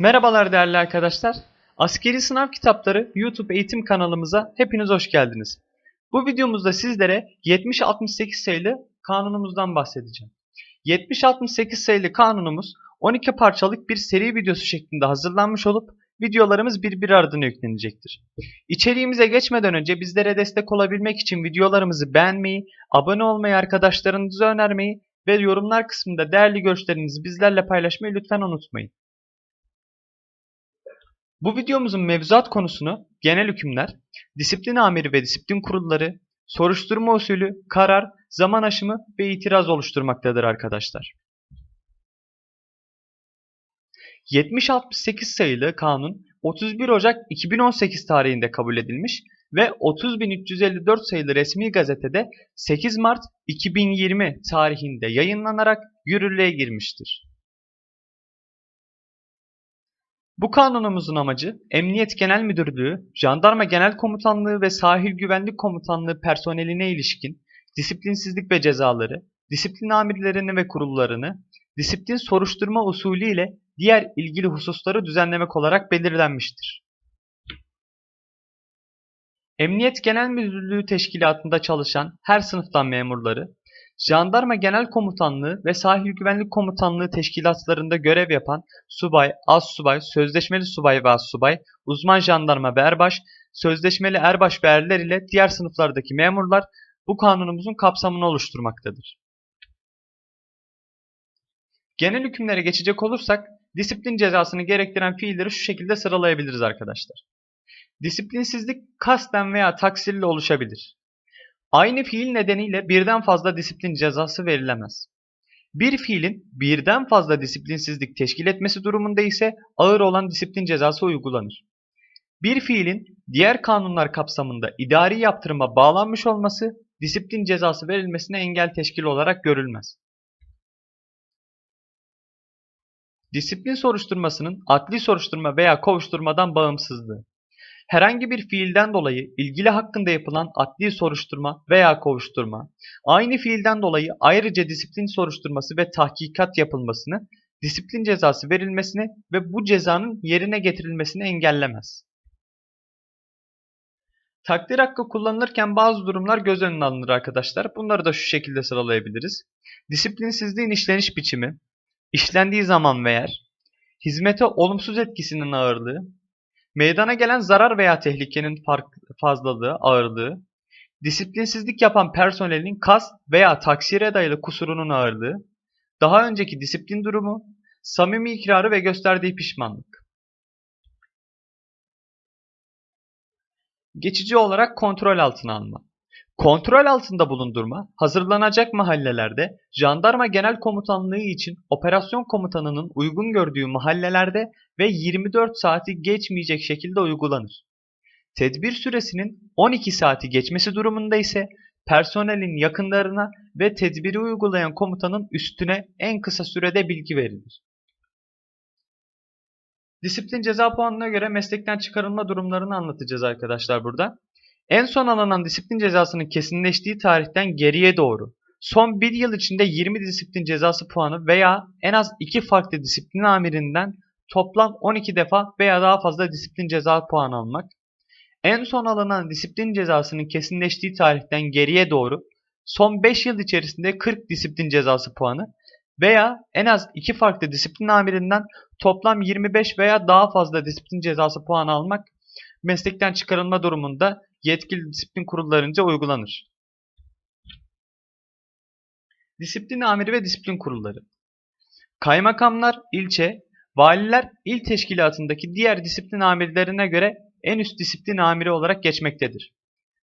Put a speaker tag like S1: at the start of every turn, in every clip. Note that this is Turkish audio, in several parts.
S1: Merhabalar değerli arkadaşlar. Askeri Sınav Kitapları YouTube eğitim kanalımıza hepiniz hoş geldiniz. Bu videomuzda sizlere 70-68 sayılı kanunumuzdan bahsedeceğim. 70-68 sayılı kanunumuz 12 parçalık bir seri videosu şeklinde hazırlanmış olup videolarımız birbiri ardına yüklenecektir. İçeriğimize geçmeden önce bizlere destek olabilmek için videolarımızı beğenmeyi, abone olmayı, arkadaşlarınıza önermeyi ve yorumlar kısmında değerli görüşlerinizi bizlerle paylaşmayı lütfen unutmayın. Bu videomuzun mevzuat konusunu genel hükümler, disiplin amiri ve disiplin kurulları, soruşturma usulü, karar, zaman aşımı ve itiraz oluşturmaktadır arkadaşlar. 7068 sayılı kanun 31 Ocak 2018 tarihinde kabul edilmiş ve 30.354 sayılı resmi gazetede 8 Mart 2020 tarihinde yayınlanarak yürürlüğe girmiştir. Bu kanunumuzun amacı Emniyet Genel Müdürlüğü, Jandarma Genel Komutanlığı ve Sahil Güvenlik Komutanlığı personeline ilişkin disiplinsizlik ve cezaları, disiplin amirlerini ve kurullarını, disiplin soruşturma usulü ile diğer ilgili hususları düzenlemek olarak belirlenmiştir. Emniyet Genel Müdürlüğü Teşkilatı'nda çalışan her sınıftan memurları, Jandarma Genel Komutanlığı ve Sahil Güvenlik Komutanlığı teşkilatlarında görev yapan subay, az subay, sözleşmeli subay ve az subay, uzman jandarma ve erbaş, sözleşmeli erbaş ve erler ile diğer sınıflardaki memurlar bu kanunumuzun kapsamını oluşturmaktadır. Genel hükümlere geçecek olursak disiplin cezasını gerektiren fiilleri şu şekilde sıralayabiliriz arkadaşlar. Disiplinsizlik kasten veya taksirle oluşabilir. Aynı fiil nedeniyle birden fazla disiplin cezası verilemez. Bir fiilin birden fazla disiplinsizlik teşkil etmesi durumunda ise ağır olan disiplin cezası uygulanır. Bir fiilin diğer kanunlar kapsamında idari yaptırıma bağlanmış olması disiplin cezası verilmesine engel teşkil olarak görülmez. Disiplin soruşturmasının adli soruşturma veya kovuşturmadan bağımsızlığı herhangi bir fiilden dolayı ilgili hakkında yapılan adli soruşturma veya kovuşturma, aynı fiilden dolayı ayrıca disiplin soruşturması ve tahkikat yapılmasını, disiplin cezası verilmesini ve bu cezanın yerine getirilmesini engellemez. Takdir hakkı kullanılırken bazı durumlar göz önüne alınır arkadaşlar. Bunları da şu şekilde sıralayabiliriz. Disiplinsizliğin işleniş biçimi, işlendiği zaman ve yer, hizmete olumsuz etkisinin ağırlığı, Meydana gelen zarar veya tehlikenin fazlalığı, ağırlığı, disiplinsizlik yapan personelin kas veya taksire dayalı kusurunun ağırlığı, daha önceki disiplin durumu, samimi ikrarı ve gösterdiği pişmanlık. Geçici olarak kontrol altına alma. Kontrol altında bulundurma, hazırlanacak mahallelerde Jandarma Genel Komutanlığı için operasyon komutanının uygun gördüğü mahallelerde ve 24 saati geçmeyecek şekilde uygulanır. Tedbir süresinin 12 saati geçmesi durumunda ise personelin yakınlarına ve tedbiri uygulayan komutanın üstüne en kısa sürede bilgi verilir. Disiplin ceza puanına göre meslekten çıkarılma durumlarını anlatacağız arkadaşlar burada. En son alınan disiplin cezasının kesinleştiği tarihten geriye doğru son bir yıl içinde 20 disiplin cezası puanı veya en az 2 farklı disiplin amirinden toplam 12 defa veya daha fazla disiplin ceza puanı almak. En son alınan disiplin cezasının kesinleştiği tarihten geriye doğru son 5 yıl içerisinde 40 disiplin cezası puanı veya en az 2 farklı disiplin amirinden toplam 25 veya daha fazla disiplin cezası puanı almak meslekten çıkarılma durumunda yetkili disiplin kurullarınca uygulanır. Disiplin amiri ve disiplin kurulları. Kaymakamlar ilçe, valiler il teşkilatındaki diğer disiplin amirlerine göre en üst disiplin amiri olarak geçmektedir.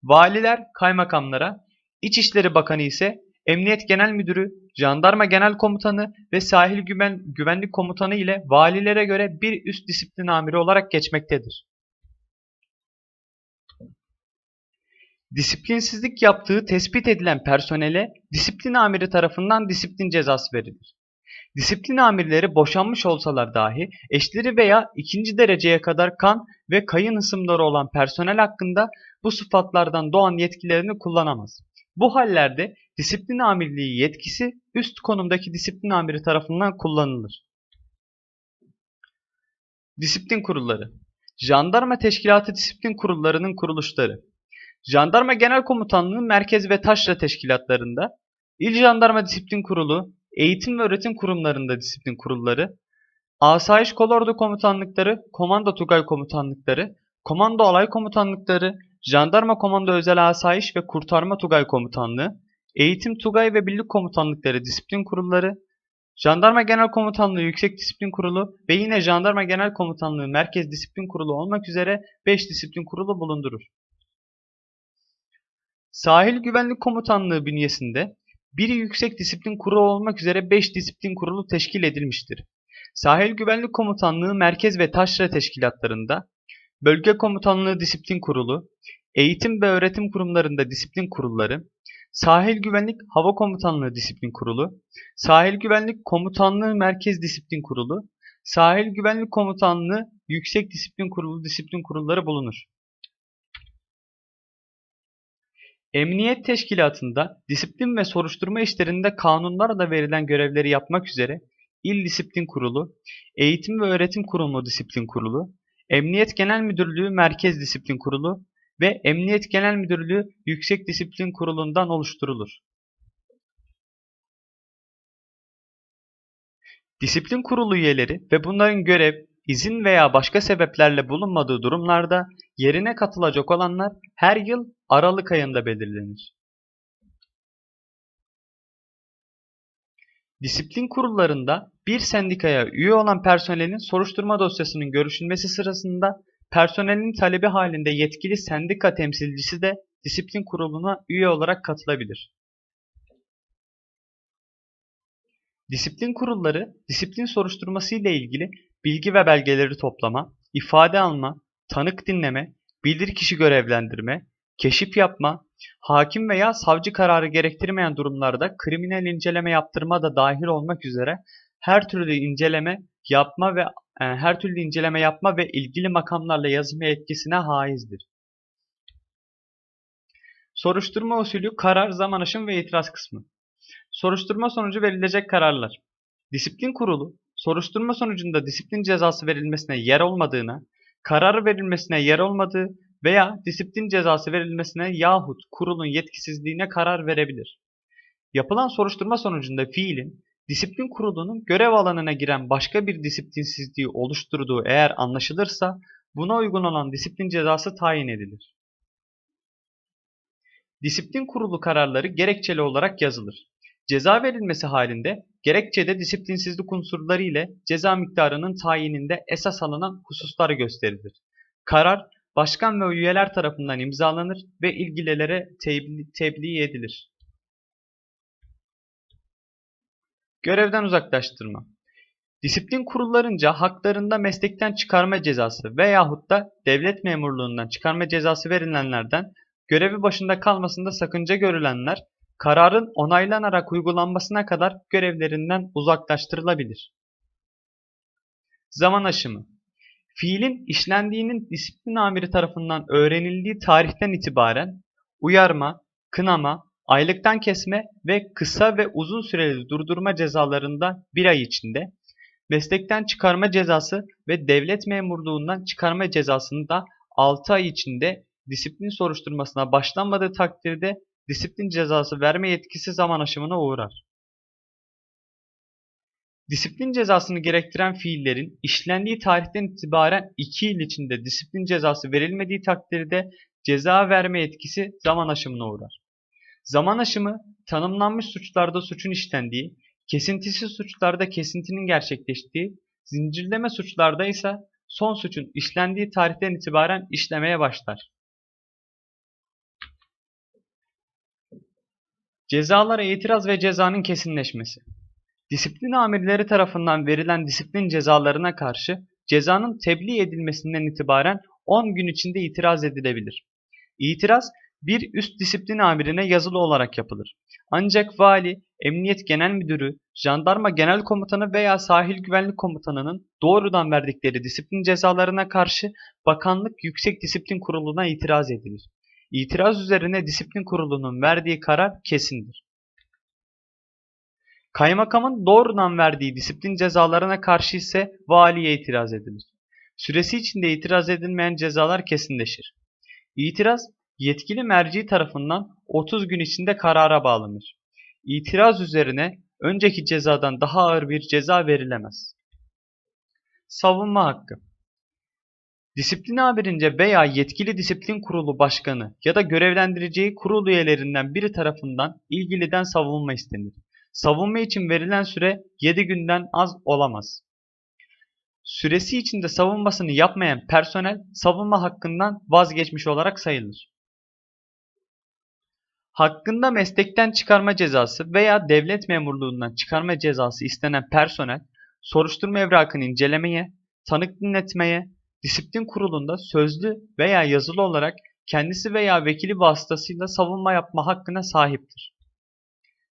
S1: Valiler kaymakamlara, İçişleri Bakanı ise Emniyet Genel Müdürü, Jandarma Genel Komutanı ve Sahil Güven Güvenlik Komutanı ile valilere göre bir üst disiplin amiri olarak geçmektedir. Disiplinsizlik yaptığı tespit edilen personele disiplin amiri tarafından disiplin cezası verilir. Disiplin amirleri boşanmış olsalar dahi eşleri veya ikinci dereceye kadar kan ve kayın hısımları olan personel hakkında bu sıfatlardan doğan yetkilerini kullanamaz. Bu hallerde disiplin amirliği yetkisi üst konumdaki disiplin amiri tarafından kullanılır. Disiplin kurulları. Jandarma Teşkilatı Disiplin Kurullarının kuruluşları. Jandarma Genel Komutanlığı merkez ve taşra teşkilatlarında, İl Jandarma Disiplin Kurulu, eğitim ve öğretim kurumlarında disiplin kurulları, Asayiş Kolordu Komutanlıkları, Komando Tugay Komutanlıkları, Komando Alay Komutanlıkları, Jandarma Komando Özel Asayiş ve Kurtarma Tugay Komutanlığı, Eğitim Tugay ve Birlik Komutanlıkları Disiplin Kurulları, Jandarma Genel Komutanlığı Yüksek Disiplin Kurulu ve yine Jandarma Genel Komutanlığı Merkez Disiplin Kurulu olmak üzere 5 disiplin kurulu bulundurur. Sahil Güvenlik Komutanlığı bünyesinde biri Yüksek Disiplin Kurulu olmak üzere 5 disiplin kurulu teşkil edilmiştir. Sahil Güvenlik Komutanlığı Merkez ve Taşra Teşkilatlarında Bölge Komutanlığı Disiplin Kurulu, Eğitim ve Öğretim Kurumlarında Disiplin Kurulları, Sahil Güvenlik Hava Komutanlığı Disiplin Kurulu, Sahil Güvenlik Komutanlığı Merkez Disiplin Kurulu, Sahil Güvenlik Komutanlığı Yüksek Disiplin Kurulu disiplin kurulları bulunur. Emniyet Teşkilatı'nda disiplin ve soruşturma işlerinde kanunlarla verilen görevleri yapmak üzere İl Disiplin Kurulu, Eğitim ve Öğretim Kurumu Disiplin Kurulu, Emniyet Genel Müdürlüğü Merkez Disiplin Kurulu ve Emniyet Genel Müdürlüğü Yüksek Disiplin Kurulu'ndan oluşturulur. Disiplin kurulu üyeleri ve bunların görev, izin veya başka sebeplerle bulunmadığı durumlarda yerine katılacak olanlar her yıl Aralık ayında belirlenir. Disiplin kurullarında bir sendikaya üye olan personelin soruşturma dosyasının görüşülmesi sırasında personelin talebi halinde yetkili sendika temsilcisi de disiplin kuruluna üye olarak katılabilir. Disiplin kurulları, disiplin soruşturması ile ilgili bilgi ve belgeleri toplama, ifade alma, tanık dinleme, bilirkişi görevlendirme, keşif yapma, hakim veya savcı kararı gerektirmeyen durumlarda kriminal inceleme yaptırma da dahil olmak üzere her türlü inceleme yapma ve e, her türlü inceleme yapma ve ilgili makamlarla yazma etkisine haizdir. Soruşturma usulü karar, zaman aşım ve itiraz kısmı. Soruşturma sonucu verilecek kararlar. Disiplin kurulu, soruşturma sonucunda disiplin cezası verilmesine yer olmadığına, karar verilmesine yer olmadığı veya disiplin cezası verilmesine yahut kurulun yetkisizliğine karar verebilir. Yapılan soruşturma sonucunda fiilin disiplin kurulunun görev alanına giren başka bir disiplinsizliği oluşturduğu eğer anlaşılırsa buna uygun olan disiplin cezası tayin edilir. Disiplin kurulu kararları gerekçeli olarak yazılır. Ceza verilmesi halinde gerekçede disiplinsizlik unsurları ile ceza miktarının tayininde esas alınan hususlar gösterilir. Karar başkan ve üyeler tarafından imzalanır ve ilgililere tebliğ, tebliğ edilir. Görevden uzaklaştırma. Disiplin kurullarınca haklarında meslekten çıkarma cezası veyahut da devlet memurluğundan çıkarma cezası verilenlerden görevi başında kalmasında sakınca görülenler kararın onaylanarak uygulanmasına kadar görevlerinden uzaklaştırılabilir. Zaman aşımı Fiilin işlendiğinin disiplin amiri tarafından öğrenildiği tarihten itibaren uyarma, kınama, aylıktan kesme ve kısa ve uzun süreli durdurma cezalarında bir ay içinde, meslekten çıkarma cezası ve devlet memurluğundan çıkarma cezasını da 6 ay içinde disiplin soruşturmasına başlanmadığı takdirde disiplin cezası verme yetkisi zaman aşımına uğrar. Disiplin cezasını gerektiren fiillerin işlendiği tarihten itibaren 2 yıl içinde disiplin cezası verilmediği takdirde ceza verme yetkisi zaman aşımına uğrar. Zaman aşımı tanımlanmış suçlarda suçun işlendiği, kesintisiz suçlarda kesintinin gerçekleştiği, zincirleme suçlarda ise son suçun işlendiği tarihten itibaren işlemeye başlar. Cezalara itiraz ve cezanın kesinleşmesi. Disiplin amirleri tarafından verilen disiplin cezalarına karşı cezanın tebliğ edilmesinden itibaren 10 gün içinde itiraz edilebilir. İtiraz bir üst disiplin amirine yazılı olarak yapılır. Ancak vali, emniyet genel müdürü, jandarma genel komutanı veya sahil güvenlik komutanının doğrudan verdikleri disiplin cezalarına karşı bakanlık yüksek disiplin kuruluna itiraz edilir. İtiraz üzerine disiplin kurulunun verdiği karar kesindir. Kaymakamın doğrudan verdiği disiplin cezalarına karşı ise valiye itiraz edilir. Süresi içinde itiraz edilmeyen cezalar kesinleşir. İtiraz yetkili merci tarafından 30 gün içinde karara bağlanır. İtiraz üzerine önceki cezadan daha ağır bir ceza verilemez. Savunma hakkı Disiplin amirince veya yetkili disiplin kurulu başkanı ya da görevlendireceği kurul üyelerinden biri tarafından ilgiliden savunma istenir. Savunma için verilen süre 7 günden az olamaz. Süresi içinde savunmasını yapmayan personel savunma hakkından vazgeçmiş olarak sayılır. Hakkında meslekten çıkarma cezası veya devlet memurluğundan çıkarma cezası istenen personel soruşturma evrakını incelemeye, tanık dinletmeye, disiplin kurulunda sözlü veya yazılı olarak kendisi veya vekili vasıtasıyla savunma yapma hakkına sahiptir.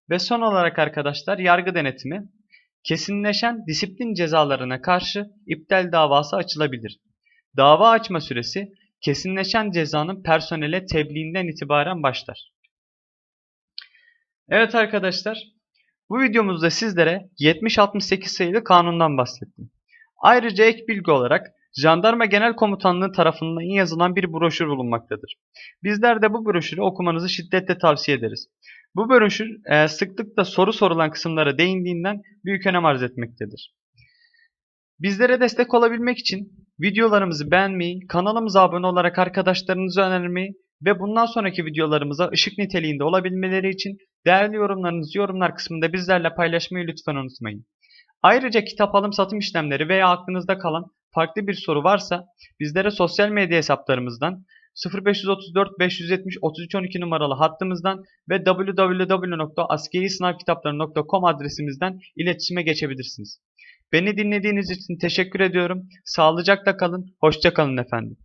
S1: Ve son olarak arkadaşlar yargı denetimi kesinleşen disiplin cezalarına karşı iptal davası açılabilir. Dava açma süresi kesinleşen cezanın personele tebliğinden itibaren başlar. Evet arkadaşlar, bu videomuzda sizlere 70-68 sayılı kanundan bahsettim. Ayrıca ek bilgi olarak Jandarma Genel Komutanlığı tarafından yazılan bir broşür bulunmaktadır. Bizler de bu broşürü okumanızı şiddetle tavsiye ederiz. Bu broşür e, sıklıkla soru sorulan kısımlara değindiğinden büyük önem arz etmektedir. Bizlere destek olabilmek için videolarımızı beğenmeyi, kanalımıza abone olarak arkadaşlarınızı önermeyi ve bundan sonraki videolarımıza ışık niteliğinde olabilmeleri için değerli yorumlarınızı yorumlar kısmında bizlerle paylaşmayı lütfen unutmayın. Ayrıca kitap alım satım işlemleri veya aklınızda kalan farklı bir soru varsa bizlere sosyal medya hesaplarımızdan 0534 570 3312 numaralı hattımızdan ve www.askerisınavkitapları.com adresimizden iletişime geçebilirsiniz. Beni dinlediğiniz için teşekkür ediyorum. Sağlıcakla kalın, hoşça kalın efendim.